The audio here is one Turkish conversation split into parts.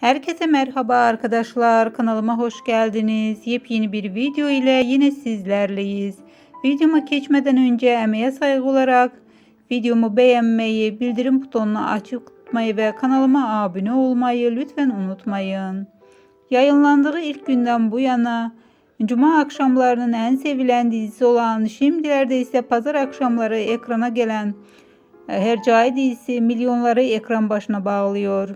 Herkese merhaba arkadaşlar. Kanalıma hoş geldiniz. Yepyeni bir video ile yine sizlerleyiz. Videoma geçmeden önce emeğe saygı olarak videomu beğenmeyi, bildirim butonunu açık tutmayı ve kanalıma abone olmayı lütfen unutmayın. Yayınlandığı ilk günden bu yana Cuma akşamlarının en sevilen dizisi olan şimdilerde ise pazar akşamları ekrana gelen Hercai dizisi milyonları ekran başına bağlıyor.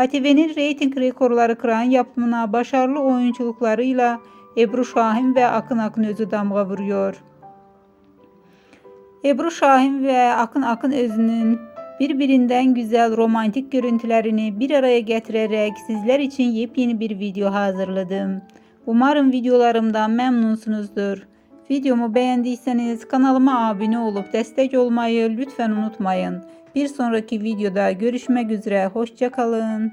ATV'nin reyting rekorları kıran yapımına başarılı oyunculuklarıyla Ebru Şahin ve Akın Akın Özü damga vuruyor. Ebru Şahin ve Akın Akın Özü'nün birbirinden güzel romantik görüntülerini bir araya getirerek sizler için yepyeni bir video hazırladım. Umarım videolarımdan memnunsunuzdur. Videomu beğendiyseniz kanalıma abone olup destek olmayı lütfen unutmayın. Bir sonraki videoda görüşmek üzere. Hoşçakalın.